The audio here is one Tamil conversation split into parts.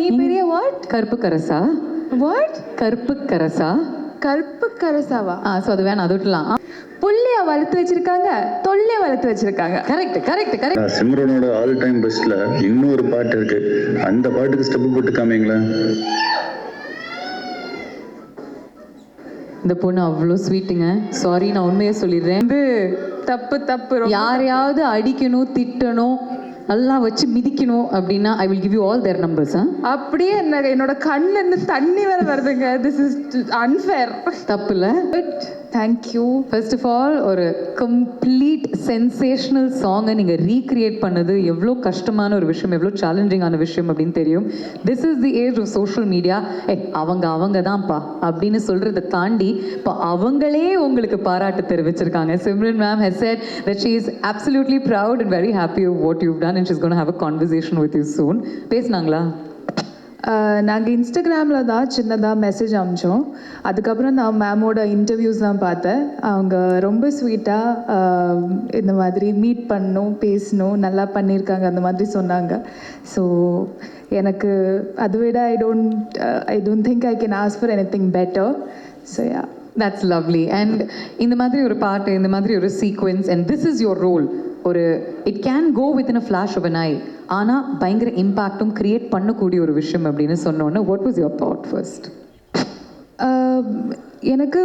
நீ பெரிய வாட் கருப்பு கரசா வாட் கருப்பு கரசா கருப்பு கரசாவா ஆ ஸோ அது வேணாம் அது விட்டுலாம் புள்ளைய வளர்த்து வச்சிருக்காங்க தொல்லைய வளர்த்து வச்சிருக்காங்க. கரெக்ட் கரெக்ட் கரெக்ட் சிம்ரனோட ஆல் டைம் பெஸ்ட்ல இன்னொரு பாட்டு இருக்கு. அந்த பாட்டுக்கு ஸ்டெப் போட்டு காமிங்களேன் இந்த பொண்ணு அவ்வளோ ஸ்வீட்டுங்க சாரி நான் உண்மையை சொல்லிடுறேன். வந்து தப்பு தப்பு யாரையாவது அடிக்கணும் திட்டணும் நல்லா வச்சு மிதிக்கணும் அப்படின்னா I will give you all their numbers அப்படியே என்ன என்னோட இருந்து தண்ணி வேற வருதுங்க. திஸ் இஸ் அன்ஃபேர் தப்பு இல்லை but thank you first of all ஒரு கம்ப்ளீட் சென்சேஷனல் சாங்கை நீங்கள் ரீக்ரியேட் பண்ணது எவ்வளோ கஷ்டமான ஒரு விஷயம் எவ்வளோ சேலஞ்சிங்கான விஷயம் அப்படின்னு தெரியும். This is the age of social media a அவங்க அவங்க தான்ப்பா அப்படின்னு சொல்கிறத தாண்டி இப்போ அவங்களே உங்களுக்கு பாராட்டு தெரிவிச்சிருக்காங்க. Simran ma'am has said that she is absolutely proud and very happy what you done and she's gonna have a conversation with you soon பேசினாங்களா? நாங்கள் இன்ஸ்டாகிராமில் தான் சின்னதாக மெசேஜ் அமிச்சோம். அதுக்கப்புறம் நான் மேமோட இன்டர்வியூஸ் தான் பார்த்தேன். அவங்க ரொம்ப ஸ்வீட்டாக இந்த மாதிரி மீட் பண்ணணும் பேசணும் நல்லா பண்ணியிருக்காங்க அந்த மாதிரி சொன்னாங்க. ஸோ எனக்கு அதை விட I don't I don't think I can ask for any thing better so yeah that's lovely and இந்த மாதிரி ஒரு பாட்டு இந்த மாதிரி ஒரு sequence and this is your role ஒரு it can go with in a flash of an eye ஆனால் பயங்கர இம்பாக்டும் கிரியேட் பண்ணக்கூடிய ஒரு விஷயம் அப்படின்னு சொன்னோன்னே what was your thought first எனக்கு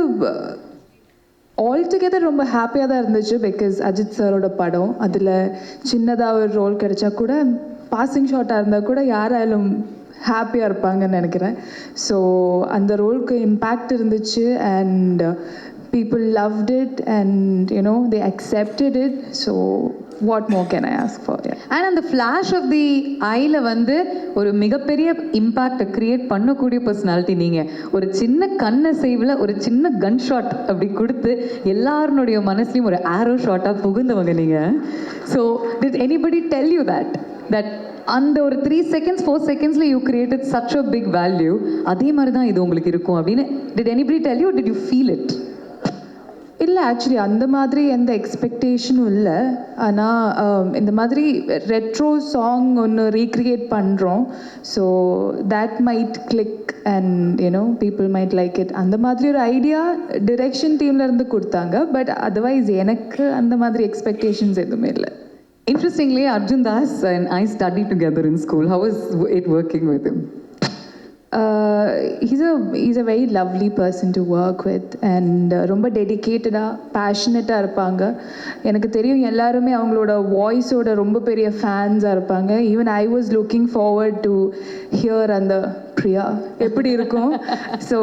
ஆல் டுகெதர் ரொம்ப ஹாப்பியாக தான் இருந்துச்சு பிகாஸ் அஜித் சாரோட படம். அதில் சின்னதாக ஒரு ரோல் கிடைச்சா கூட பாசிங் ஷாட்டாக இருந்தால் கூட யாராலும் ஹாப்பியாக இருப்பாங்கன்னு நினைக்கிறேன். ஸோ அந்த ரோலுக்கு இம்பேக்ட் இருந்துச்சு and people loved it and you know they accepted it so what more can I ask for and அந்த ஃப்ளாஷ் ஆஃப் தி ஐயில் வந்து ஒரு மிகப்பெரிய இம்பாக்டை கிரியேட் பண்ணக்கூடிய பர்சனாலிட்டி நீங்கள் ஒரு சின்ன கண்ணை செய்வில் ஒரு சின்ன கன் ஷாட் அப்படி கொடுத்து எல்லாருனுடைய மனசுலையும் ஒரு ஆரோ ஷாட்டாக புகுந்தவங்க நீங்கள் so did anybody tell you that that அந்த ஒரு த்ரீ செகண்ட்ஸ் ஃபோர் செகண்ட்ஸில் you created such a big value அதே மாதிரி தான் இது உங்களுக்கு இருக்கும் அப்படின்னு. Did anybody tell you did you feel it இல்லை ஆக்சுவலி அந்த மாதிரி எந்த எக்ஸ்பெக்டேஷனும் இல்லை. ஆனால் இந்த மாதிரி ரெட்ரோ சாங் ஒன்று ரீக்ரியேட் பண்ணுறோம் so that might click and you know people might like it அந்த மாதிரி ஒரு ஐடியா டிரெக்ஷன் டீம்லேருந்து கொடுத்தாங்க. பட் அதர்வைஸ் எனக்கு அந்த மாதிரி எக்ஸ்பெக்டேஷன்ஸ் எதுவுமே இல்லை. Interestingly, Arjun Das I I studied in school school. How was it working with uh, a he's a very lovely person to work with and uh, ரொம்ப டெடிக்கேட்டடாக பேஷனட்டாக இருப்பாங்க. எனக்கு தெரியும் எல்லாருமே அவங்களோட வாய்ஸோட ரொம்ப பெரிய ஃபேன்ஸாக இருப்பாங்க. Even I was looking forward to hear அந்த பிரியா எப்படி இருக்கும். ஸோ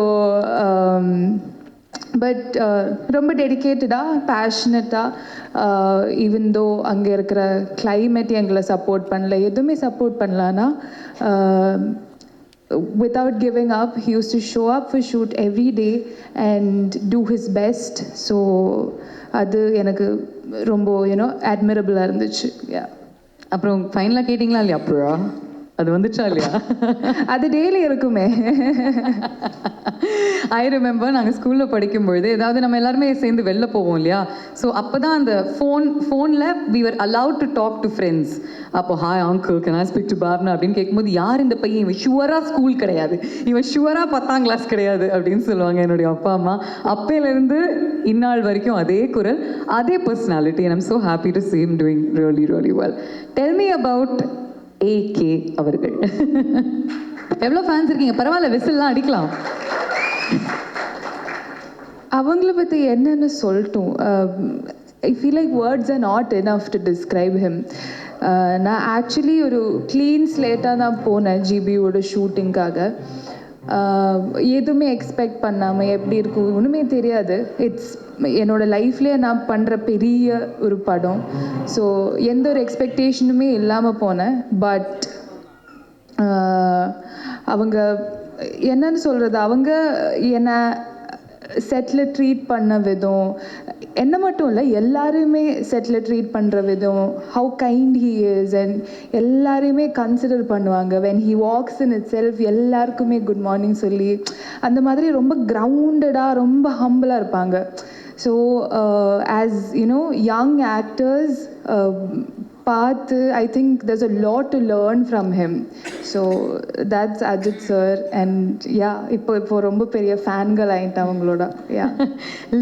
பட் ரொம்ப டெடிக்கேட்டடாக பேஷனட்டாக ஈவன் தோ அங்கே இருக்கிற climate எங்களை சப்போர்ட் பண்ணல. எதுவுமே சப்போர்ட் பண்ணலான்னா without giving up he used to show up for shoot every day and do his best so அது எனக்கு ரொம்ப யூனோ அட்மிரபிளாக இருந்துச்சு அப்புறம் ஃபைனலாக கேட்டிங்களா இல்லையா அப்புறம் அது வந்துச்சா இல்லையா? அது டெய்லி இருக்குமே. ஐ ரிமெம்பர் நாங்கள் ஸ்கூலில் படிக்கும்பொழுது ஏதாவது நம்ம எல்லாருமே சேர்ந்து வெளில போவோம் இல்லையா? ஸோ அப்போ தான் அந்த ஃபோன் ஃபோனில் we were allowed to talk to friends அப்போ hi uncle can I speak to Bapna அப்படின்னு கேட்கும்போது யார் இந்த பையன்? இவன் ஷுவராக ஸ்கூல் கிடையாது. இவன் ஷுவராக பத்தாம் கிளாஸ் கிடையாது. அப்படின்னு சொல்லுவாங்க என்னுடைய அப்பா அம்மா. அப்பையிலேருந்து இந்நாள் வரைக்கும் அதே குரல் அதே personality and I'm so happy to see him doing really really well. Tell me about AK அவர்கள். எவ்வளோ ஃபேன்ஸ் இருக்கீங்க? பரவாயில்ல விசில்லாம் அடிக்கலாம். அவங்கள பற்றி என்னன்னு சொல்லட்டும். I feel like words are not enough to describe him நான் ஆக்சுவலி ஒரு க்ளீன் ஸ்லேட்டாக தான் போனேன் ஜிபியோட ஷூட்டிங்காக எதுவுமே எக்ஸ்பெக்ட் பண்ணாமல் எப்படி இருக்கும் ஒன்றுமே தெரியாது. இட்ஸ் என்னோட லைஃப்லேயே நான் பண்ணுற பெரிய ஒரு படம். ஸோ எந்த ஒரு எக்ஸ்பெக்டேஷனுமே இல்லாமல் போனேன். பட் அவங்க என்னன்னு சொல்கிறது அவங்க என்னை செட்டில் ட்ரீட் பண்ண விதம் என்ன மட்டும் இல்லை எல்லாருமே செட்டில் ட்ரீட் பண்ணுற விதம் how kind he is and எல்லாரையுமே கன்சிடர் பண்ணுவாங்க. When he walks in itself எல்லாருக்குமே குட் மார்னிங் சொல்லி அந்த மாதிரி ரொம்ப கிரவுண்டடாக ரொம்ப ஹம்பிளாக இருப்பாங்க. So as you know young actors பார்த்து I think there's a lot to learn from him. So that's Ajith sir and yeah இப்போ இப்போ ரொம்ப பெரிய ஃபேன்கள் ஆயிட்டேன் அவங்களோட. Yeah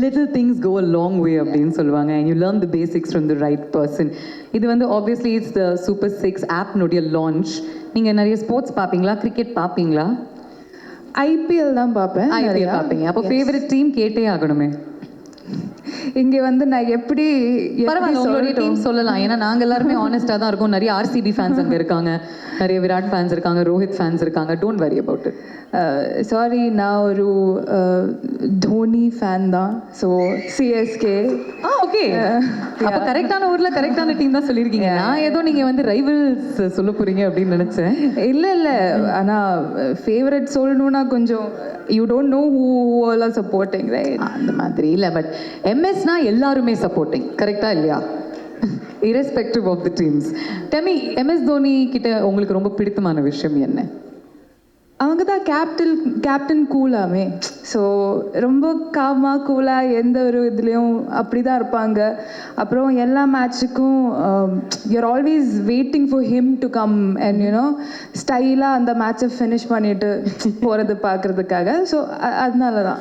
little things go a long way அப்படின்னு சொல்லுவாங்க. And you learn the basics from the right person இது வந்து obviously it's the super six ஆப்னுடைய launch நீங்கள் நிறைய ஸ்போர்ட்ஸ் பார்ப்பீங்களா? கிரிக்கெட் பார்ப்பீங்களா? ஐபிஎல் தான் பார்ப்பேன் ஐபிஎல். பார்ப்பீங்க. அப்போ ஃபேவரட் டீம் கேட்டே ஆகணுமே. இங்க வந்து நான் எப்படி பரவாயில்ல? டீம் சொல்லலாம். ஏன்னா நாங்க எல்லாருமே ஆனஸ்டா தான் இருக்கோம். நிறைய ஆர்சிபி ஃபேன்ஸ் அங்க இருக்காங்க. நிறைய விராட் ஃபேன்ஸ் இருக்காங்க ரோஹித் ஃபேன்ஸ் இருக்காங்க. Don't worry about it sorry நான் ஒரு அஹ், தோனி ஃபேன் தான். ஸோ சிஎஸ்கே ஆ ஓகே அப்ப கரெக்டான ஊர்ல கரெக்டான டீம் தான் சொல்லியிருக்கீங்க. நான் ஏதோ நீங்க வந்து ரைவல்ஸ் சொல்ல போறீங்க அப்படின்னு நினைச்சேன். இல்ல இல்ல. ஆனா ஃபேவரட் சொல்லணும்னா கொஞ்சம் you don't know who all are supporting right அந்த மாதிரி இல்ல. பட் டீம்ஸ்னா எல்லாருமே சப்போர்ட்டிங் கரெக்டா இல்லையா? இரஸ்பெக்டிவ் ஆஃப் தி டீம்ஸ் டெமி எம்எஸ் தோனி கிட்ட உங்களுக்கு ரொம்ப பிடித்தமான விஷயம் என்ன? அவங்க தான் கேப்டன் கேப்டன் கூலாமே ஸோ ரொம்ப காமா கூலாக எந்த ஒரு இதுலேயும் அப்படி தான் இருப்பாங்க. அப்புறம் எல்லா மேட்ச்சுக்கும் you are always waiting for him to come and you know ஸ்டைலாக அந்த மேட்சை ஃபினிஷ் பண்ணிட்டு போகிறது பார்க்குறதுக்காக ஸோ அதனால தான்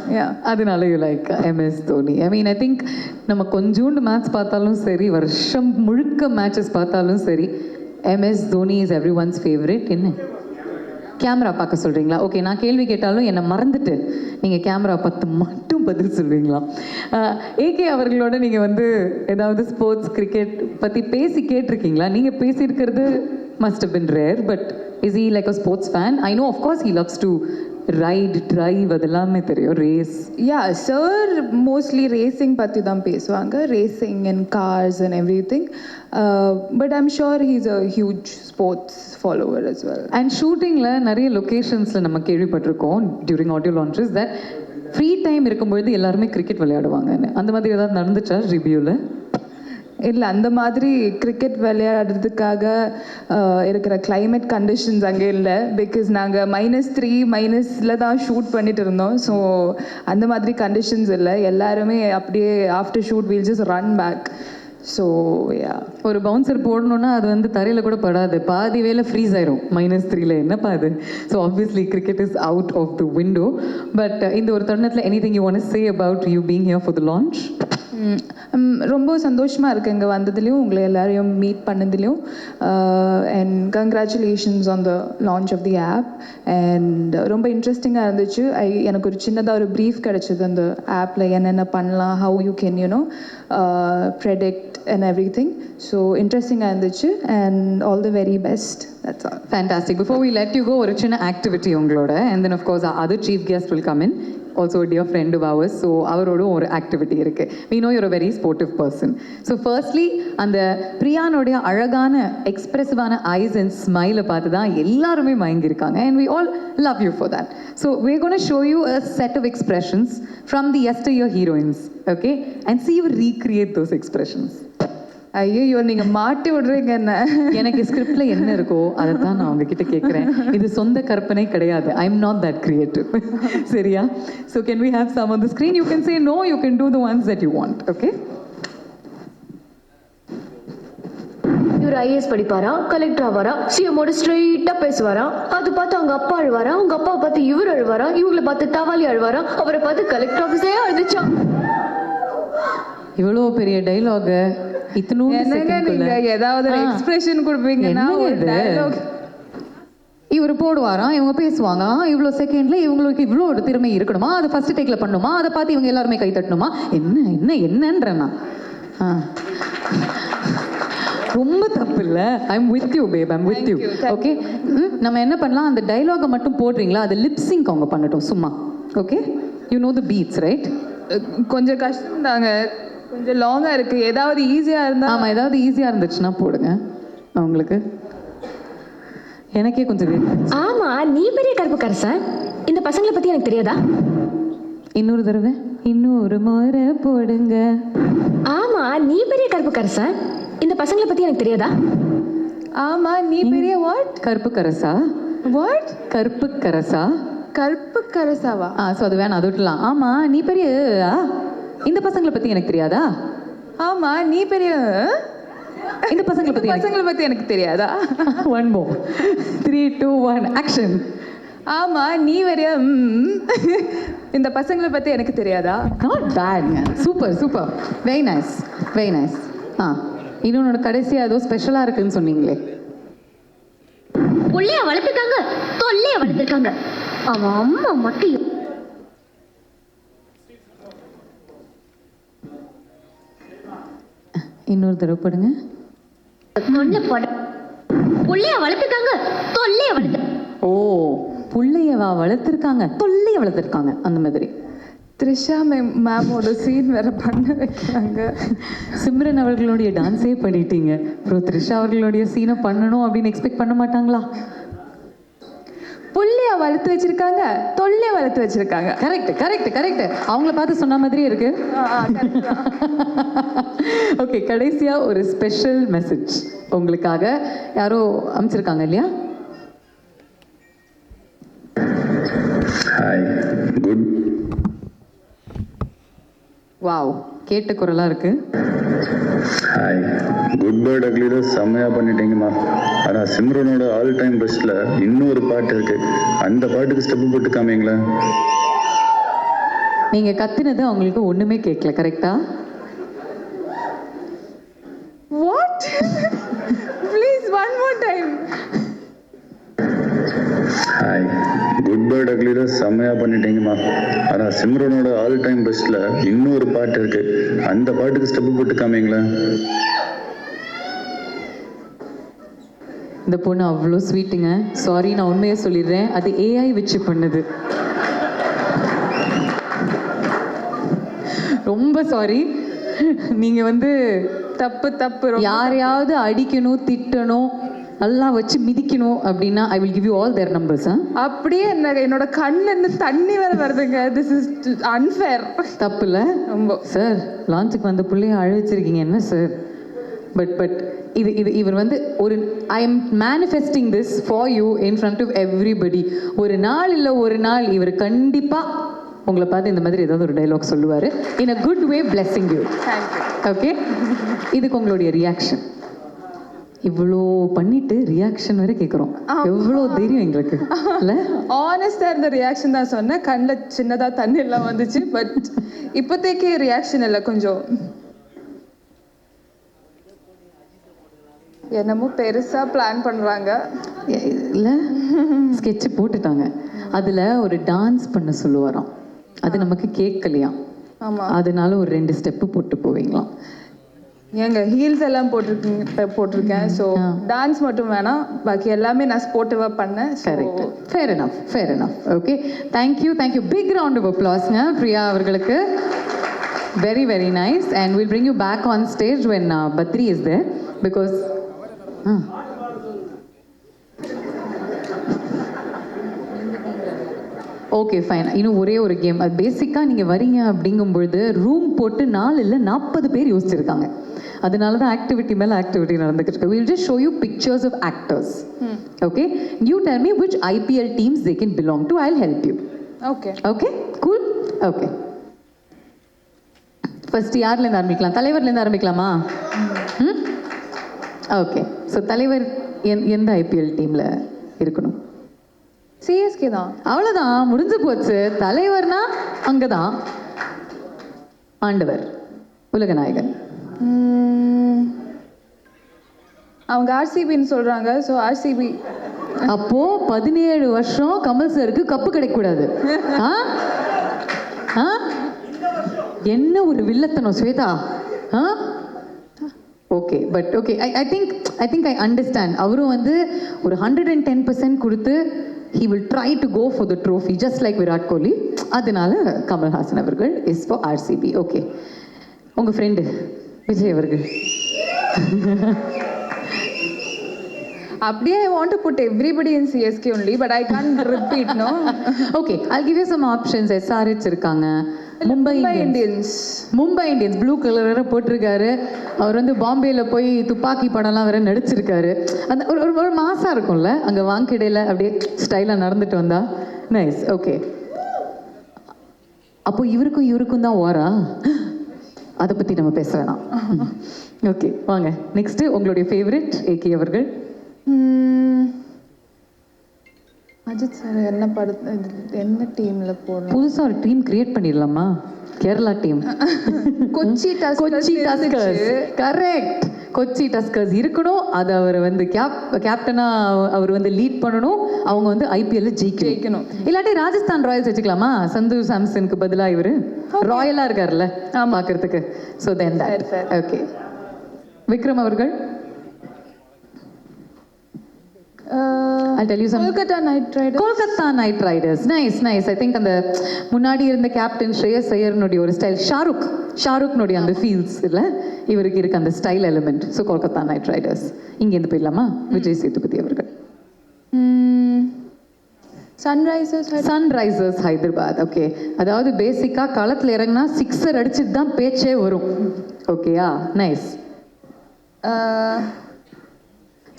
அதனால you like MS Dhoni I mean I think நம்ம கொஞ்சோண்டு மேட்ச் பார்த்தாலும் சரி வருஷம் முழுக்க மேட்சஸ் பார்த்தாலும் சரி MS Dhoni is everyone's favourite என்ன? கேமரா பார்க்க சொல்கிறீங்களா ஓகே நான் கேள்வி கேட்டாலும் என்னை மறந்துட்டு நீங்கள் கேமரா பார்த்து மட்டும் பதில் சொல்வீங்களா? ஏகே அவர்களோட நீங்கள் வந்து ஏதாவது ஸ்போர்ட்ஸ் கிரிக்கெட் பற்றி பேசி கேட்டிருக்கீங்களா? நீங்கள் பேசியிருக்கிறது must been rare but is he like a sports fan I know of course he loves to ride drive அதெல்லாமே தெரியும். Race yeah sir mostly racing பற்றி தான் பேசுவாங்க. Racing and cars and everything but I'm sure he's a huge sports follower as well. And ஷூட்டிங்கில் நிறைய லொக்கேஷன்ஸில் நம்ம கேள்விப்பட்டிருக்கோம் during audio launches that free time இருக்கும்பொழுது எல்லாருமே கிரிக்கெட் விளையாடுவாங்கன்னு. அந்த மாதிரி ஏதாவது நடந்துச்சா ரிவ்யூவில் இல்லை அந்த மாதிரி கிரிக்கெட் விளையாடுறதுக்காக இருக்கிற கிளைமேட் கண்டிஷன்ஸ் அங்கே இல்லை. பிகாஸ் நாங்கள் மைனஸ் த்ரீ மைனஸில் தான் ஷூட் பண்ணிட்டு இருந்தோம். ஸோ அந்த மாதிரி கண்டிஷன்ஸ் இல்லை. எல்லாருமே அப்படியே after shoot we'll just run back so yeah ஒரு பவுன்சர் போடணும்னா அது வந்து தரையில் கூட படாது. பாதி வேலை ஃப்ரீஸ் ஆயிரும். மைனஸ் த்ரீல என்னப்பா அது? So obviously cricket is out of the window but இந்த ஒரு தருணத்தில் anything you want say about you being here for the launch ரொம்ப சந்தோஷமாக இருக்குது இங்கே வந்ததுலேயும் உங்களை எல்லாரையும் meet பண்ணதுலேயும். And congratulations on the launch of the app and ரொம்ப இன்ட்ரெஸ்டிங்காக இருந்துச்சு. ஐ எனக்கு ஒரு சின்னதாக ஒரு ப்ரீஃப் கிடச்சிது அந்த ஆப்பில் என்னென்ன பண்ணலாம் how you can you know predict and everything so இன்ட்ரெஸ்டிங்காக இருந்துச்சு. And all the very best that's all fantastic before we let you go ஒரு சின்ன ஆக்டிவிட்டி உங்களோட. And then of course other chief guest will come in also dear friend of ours so அவரோடும் ஒரு ஆக்டிவிட்டி இருக்குது we know you're a very sportive person so firstly அந்த பிரியானுடைய அழகான எக்ஸ்பிரசிவான ஐஸ் அண்ட் ஸ்மைலை பார்த்து தான் எல்லாருமே மயங்கியிருக்காங்க and we all love you for that so we gonna show you a set of expressions from the yester your heroines okay and see you recreate those expressions ஐயோ நீங்கள் மாட்டி விடுறீங்க என்ன? எனக்கு ஸ்கிரிப்ட்ல என்ன இருக்கோ அதை தான் நான் உங்ககிட்ட கேட்குறேன் இது சொந்த கற்பனை கிடையாது. I am not that creative சரியா? So can we have some on the screen you can say no you can do the ones that you want okay இவர் ஐஏஎஸ் படிப்பாரா? கலெக்டர் ஆவாரா? சிஎமோட ஸ்ட்ரெயிட்டா பேசுவாரா? அது பார்த்து அவங்க அப்பா அழுவாரா? அவங்க அப்பாவை பார்த்து இவர் அழுவாரா? இவங்களை பார்த்து தவாலி அழுவாரா? அவரை பார்த்து கலெக்டர் ஆஃபீஸே அழுதுச்சா? இவ்வளோ பெரிய டைலாக இத்தனூண்டு ஏதாவது எக்ஸ்பிரஷன் கொடுப்பீங்கன்னா இவர் போடுவாராம் இவங்க பேசுவாங்க. இவ்வளோ செகண்ட்ல இவங்களுக்கு இவ்வளோ ஒரு திறமை இருக்கணுமா? அதை ஃபர்ஸ்ட் டேக்ல பண்ணுமா? அதை பார்த்து இவங்க எல்லாருமே கை தட்டணுமா? என்ன என்ன என்னன்றேன் நான். ஆ. ரொம்ப தப்பு இல்ல. I'm with you babe I'm with you okay நம்ம என்ன பண்ணலாம்? அந்த டைலாகை மட்டும் போடுறீங்களா? அது லிப்ஸிங்க் அவங்க பண்ணட்டும். சும்மா. Okay you know the beats right கொஞ்சம் கஷ்டம் தாங்க கொஞ்சம் லாங்கா இருக்கு. ஏதாவது ஈஸியா இருந்தா ஆமா ஏதாவது ஈஸியா இருந்துச்சுன்னா போடுங்க. அவங்களுக்கு எனக்கே கொஞ்சம். ஆமா நீ பெரிய கருப்பு கரசன் இந்த பசங்களை பத்தி எனக்கு தெரியாதா? இன்னொரு தடவை இன்னொரு முறை போடுங்க. ஆமா நீ பெரிய கருப்பு கரசன் இந்த பசங்களை பத்தி எனக்கு தெரியாதா? ஆமா நீ பெரிய வாட் கருப்பு கரசா வாட் கருப்பு கரசா கருப்பு கரசாவா ஆ ஸோ அது வேணாம் அது விட்டுலாம் ஆமா நீ பெரிய ஆ, இந்த பசங்களை பத்தி எனக்கு தெரியாதா? ஆமா நீ பெரிய இந்த பசங்களை பத்தி எனக்கு- பசங்களை பத்தி எனக்கு தெரியாதா? ஒன் மோ த்ரீ டூ ஒன் ஆக்ஷன் ஆமா நீ வரையா. இந்த பசங்களை பத்தி எனக்கு தெரியாதா? Not பேட்ங்க super super very nice very nice ஆ. இன்னொன்று கடைசியாக ஏதோ ஸ்பெஷலாக இருக்குன்னு சொன்னீங்களே. புள்ளைய வளர்த்துருக்காங்க தொல்லைய வளர்த்துருக்காங்க அவன் அம்மா மட்டும் இன்னொரு தடவை படுங்க. தொல்லை பட புள்ளைய வளர்த்துருக்காங்க. தொல்லைய வளர்த்து ஓ புள்ளையவா வளர்த்துருக்காங்க. தொல்லைய வளர்த்துருக்காங்க. அந்த மாதிரி. த்ரிஷா மேம் மேமோட சீன் வேற பண்ண வைக்கிறாங்க. சிம்ரன் அவர்களுடைய டான்ஸே பண்ணிட்டீங்க. அப்புறம் த்ரிஷா அவர்களுடைய சீனை பண்ணணும் அப்படின்னு எக்ஸ்பெக்ட் பண்ண மாட்டாங்களா? புள்ளைய வளர்த்து வச்சிருக்காங்க தொல்லைய வளர்த்து வச்சிருக்காங்க. கரெக்ட் கரெக்ட் கரெக்ட் அவங்கள பார்த்து சொன்ன மாதிரியே இருக்கு. ஓகே கடைசியா ஒரு ஸ்பெஷல் மெசேஜ் உங்களுக்காக யாரோ அமைச்சிருக்காங்க இல்லையா? ஹாய் குட் வாவ் கேட்ட குரலா இருக்கு. ஹாய் குட் பேர்ட் அக்லில செம்மையாக பண்ணிட்டீங்கம்மா. ஆனா சிம்ரனோட ஆல் டைம் பெஸ்ட்டில் இன்னொரு பாட்டு இருக்கு. அந்த பாட்டுக்கு ஸ்டெப் போட்டு காமிங்களேன் நீங்க கத்துனது அவங்களுக்கு ஒண்ணுமே கேட்கல கரெக்டா பண்ணிட்டீங்கம்மா. ஆனா சிம்ரனோட ஆல் டைம் பெஸ்ட்ல இன்னொரு பாட்டு இருக்கு. அந்த பாட்டுக்கு ஸ்டெப் போட்டு காமிங்களேன் இந்த பொண்ணு அவ்வளோ ஸ்வீட்டுங்க சாரி நான் உண்மையை சொல்லிடுறேன். அது ஏஐ வச்சு பண்ணுது. ரொம்ப சாரி நீங்க வந்து தப்பு தப்பு யாரையாவது அடிக்கணும் திட்டணும். நல்லா வச்சு மிதிக்கணும் அப்படின்னா I will give you all their numbers அப்படியே என்ன என்னோட இருந்து தண்ணி வேற வருதுங்க. திஸ் இஸ் அன்ஃபேர் தப்பு இல்லை ரொம்ப. சார் லான்ச்சுக்கு வந்த பிள்ளைய அழ வச்சிருக்கீங்க என்ன சார் பட் பட் இது இது இவர் வந்து ஒரு I am manifesting this for you in front of everybody ஒரு நாள் இல்லை ஒரு நாள் இவர் கண்டிப்பாக உங்களை பார்த்து இந்த மாதிரி ஏதாவது ஒரு டைலாக் சொல்லுவார். In a good way blessing you okay இதுக்கு உங்களுடைய ரியாக்ஷன் இவ்வளோ பண்ணிட்டு ரியாக்ஷன் வரை கேட்குறோம் எவ்வளோ தைரியம் எங்களுக்கு? இல்லை? ஆனஸ்டா இருந்த ரியாக்ஷன் தான் சொன்னேன். கண்ணில் சின்னதா தண்ணி எல்லாம் வந்துச்சு பட் இப்போதைக்கு ரியாக்ஷன் இல்லை கொஞ்சம். என்னமோ பெருசா பிளான் பண்றாங்க. இல்லை? ஸ்கெட்ச் போட்டுட்டாங்க. அதில் ஒரு டான்ஸ் பண்ண சொல்லுவாராம். அது நமக்கு கேட்கலையாம். ஆமா. அதனால ஒரு ரெண்டு ஸ்டெப்பு போட்டு போவீங்களாம். ஏங்க ஹீல்ஸ் எல்லாம் போட்டிருக்கீங்க போட்டிருக்கேன். ஸோ டான்ஸ் மட்டும் வேணாம். பாக்கி எல்லாமே நான் ஸ்போர்ட்டிவாக பண்ணேன். Correct fair enough fair enough. Okay thank you thank you big round of அப்ளாஸ்ங்க Priya அவர்களுக்கு. Very very nice and will bring you back on stage when Badri is there because ah okay fine இன்னும் ஒரே ஒரு கேம் அது பேசிக்காக நீங்கள் வரீங்க அப்படிங்கும் பொழுது ரூம் போட்டு நாலு இல்லை நாற்பது பேர் யோசிச்சிருக்காங்க. அதனால தான் ஆக்டிவிட்டி மேலே ஆக்டிவிட்டி நடந்துக்கிட்டு இருக்கு. Will just show you pictures of actors okay you tell me which IPL teams they can belong to I help you okay okay cool okay first யார்லேருந்து ஆரம்பிக்கலாம்? தலைவர்லேருந்து ஆரம்பிக்கலாமா? ஓகே ஸோ தலைவர் எந் எந்த ஐபிஎல் டீமில் இருக்கணும்? சிஎஸ்கே தான். அவ்வளோதான் முடிஞ்சு போச்சு. தலைவர்னா அங்கே தான் ஆண்டவர். உலகநாயகன். அவங்க ஆர்சிபின்னு சொல்றாங்க. ஸோ ஆர்சிபி அப்போ பதினேழு வருஷம் கமல் சருக்கு கப்பு கிடைக்கக்கூடாது. ஆ? ஆ? என்ன ஒரு வில்லத்தனம் ஸ்வேதா? ஆ? Okay. But okay I I think I think I understand அவரும் வந்து ஒரு ஹண்ட்ரட் அண்ட் டென் பர்சன்ட் கொடுத்து he will try to go for the trophy just like Virat Kohli அதனால கமல்ஹாசன் அவர்கள் இஸ் ஃபார் ஆர்சிபி ஓகே உங்கள் ஃப்ரெண்டு விஜய் அவர்கள். அப்படியே I want to put everybody in CSK only but I can't repeat no okay I'll give you some options. SRH இருக்காங்க. Mumbai Indians Mumbai Indians blue colour வேற போட்டிருக்காரு. அவர் வந்து பாம்பேல போய் துப்பாக்கி படம்லாம் வேற நடிச்சிருக்காரு. அந்த ஒரு ஒரு ஒரு மாசா இருக்கும்ல அங்க வாங்கிடையில அப்படியே ஸ்டைலா நடந்துட்டு வந்தா நைஸ் ஓகே அப்போ இவருக்கும் இவருக்கும் தான் ஓரா அதை பத்தி நம்ம பேச வேணாம் ஓகே வாங்க. நெக்ஸ்ட் உங்களுடைய ஃபேவரட் ஏகே அவர்கள். அஜித் சார் என்ன படத்து என்ன டீம்ல போடணும்? புதுசா ஒரு டீம் கிரியேட் பண்ணிடலாமா? Kerala team Kochi Kochi. Correct Kochi Tuskers இருக்கணும் அதை அவர் வந்து கேப் கேப்டனா அவர் வந்து லீட் பண்ணணும் அவங்க வந்து ஐபிஎல்ல ஜெயிக்கணும். ஜெயிக்கணும். இல்லாட்டி ராஜஸ்தான் ராயல்ஸ் வச்சுக்கலாமா? சந்து சாம்சனுக்கு பதிலா இவரு ராயலா இருக்காருல்ல பாக்குறதுக்கு ஸோ தென். ஓகே விக்ரம் அவர்கள்? I'll tell you some Kolkata Knight Rider Kolkata Knight Riders nice nice I think அந்த முன்னாடி இருந்த கேப்டன் ஸ்ரேயஸ் ஐயர்னுடைய ஒரு ஸ்டைல் ஷாருக் ஷாருக்னுடைய அந்த ஃபீல்ஸ் இல்லை? இவருக்கு இருக்க அந்த style element so Kolkata Knight Riders இங்கேருந்து போயிடலாமா? விஜய் சேதுபதி அவர்கள். சன்ரைசர்ஸ் சன்ரைசர்ஸ் ஹைதராபாத் ஓகே அதாவது பேசிக்காக களத்தில் இறங்கினா சிக்ஸர் அடிச்சுட்டு தான் பேச்சே வரும். ஓகேயா நைஸ்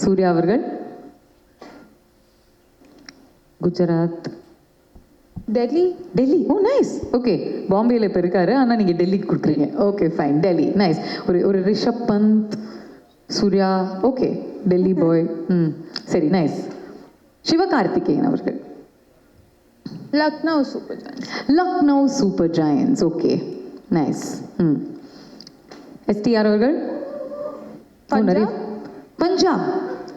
சூர்யா அவர்கள். Gujarat. Delhi? Delhi. Oh nice okay பாம்பேல இப்போ இருக்காரு. ஆனால் நீங்கள் டெல்லிக்கு கொடுக்குறீங்க. Okay fine Delhi. நைஸ் ஒரு ஒரு ரிஷப் பந்த் சூர்யா. ஓகே டெல்லி பாய் ம். சரி நைஸ் சிவகார்த்திகேயன் அவர்கள். Lucknow Super Giants Lucknow Super Giants okay nice ம். எஸ்டிஆர் அவர்கள்? ஓ, நிறைய பஞ்சாப்.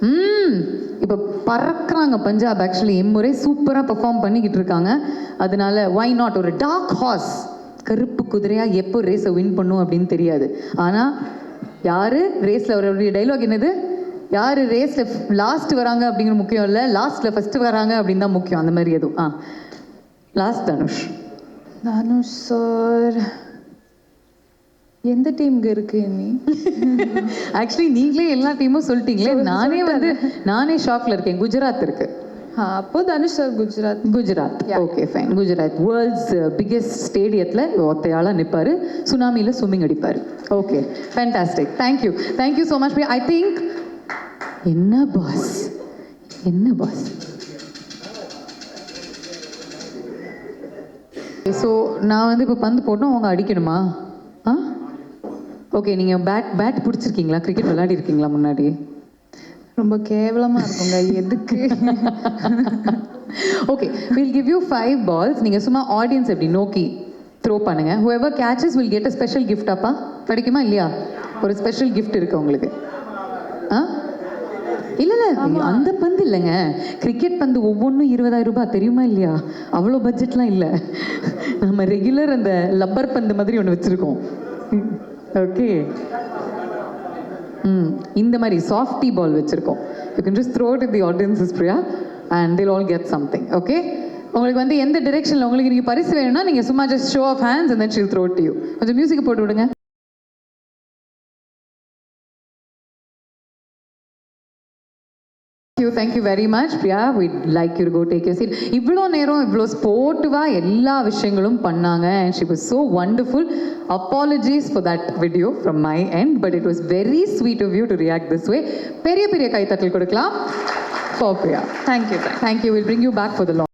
ம். இப்போ பறக்கிறாங்க பஞ்சாப் ஆக்சுவலி இம்முறை சூப்பராக பெர்ஃபார்ம் பண்ணிக்கிட்டு இருக்காங்க. அதனால வை நாட் ஒரு டார்க் ஹார்ஸ் கருப்பு குதிரையாக எப்போ ரேஸை வின் பண்ணும் அப்படின்னு தெரியாது. ஆனால் யார்? ரேஸில் அவருடைய டைலாக் என்னது? யார் ரேஸில் லாஸ்ட் வராங்க அப்படிங்கிற முக்கியம் இல்லை. லாஸ்ட்டில் ஃபஸ்ட்டு வராங்க அப்படின்னு தான் முக்கியம். அந்த மாதிரி எதுவும். ஆ. லாஸ்ட் தனுஷ் தனுஷ் சார் எந்த டீமுக்கு இருக்கு நீ ஆக்சுவலி நீங்களே எல்லா டீமும் சொல்லிட்டீங்களே. நானே வந்து நானே ஷாக்ல இருக்கேன். குஜராத் இருக்கு. அப்போ Dhanush sir Gujarat. Gujarat. Okay fine Gujarat. World's biggest ஸ்டேடியத்தில் ஒத்தையாளாக நிற்பார் சுனாமியில் ஸ்விம்மிங் அடிப்பார். Okay fantastic thank you thank you so much I think என்ன பாஸ் என்ன பாஸ் ஸோ நான் வந்து இப்போ பந்து போட்டோம் அவங்க அடிக்கணுமா? ஓகே நீங்கள் பேட் பேட் பிடிச்சிருக்கீங்களா? கிரிக்கெட் விளையாடி இருக்கீங்களா முன்னாடி? ரொம்ப கேவலமா இருக்குங்க. எதுக்கு? Okay will give you five balls நீங்கள் சும்மா ஆடியன்ஸ் எப்படி நோக்கி த்ரோ பண்ணுங்க. Whoever catches will get a special gift அப்பா. கிடைக்குமா இல்லையா? ஒரு ஸ்பெஷல் gift இருக்கு உங்களுக்கு. ஆ? இல்லை இல்லை அந்த பந்து இல்லைங்க. கிரிக்கெட் பந்து ஒவ்வொன்றும் இருபதாயிரம் ரூபாய். தெரியுமா இல்லையா? அவ்வளோ பட்ஜெட்லாம் இல்லை. நம்ம ரெகுலர் அந்த லப்பர் பந்து மாதிரி ஒன்று வச்சுருக்கோம். ஓகே ம் hmm. இந்த மாதிரி சாஃப்டி பால் வச்சுருக்கோம். You can just throw it the audiences Priya and they'll all get something okay உங்களுக்கு வந்து எந்த டிரெக்ஷனில் உங்களுக்கு நீங்கள் பரிசு வேணும்னா நீங்கள் சும்மா just show of hands and then throw throw it கொஞ்சம் மியூசிக் போட்டு விடுங்க. Very much, Priya. We'd like you to go take your seat. இவ்வளோ நேரம் இவ்வளோ ஸ்போர்ட்டிவாக எல்லா விஷயங்களும் பண்ணாங்க and she was so wonderful. Apologies for that video from my end, but it was very sweet of you to react this way. பெரிய பெரிய கைத்தட்டல் கொடுக்கலாம் for Priya. Thank you Thank you. We'll bring you back for the long.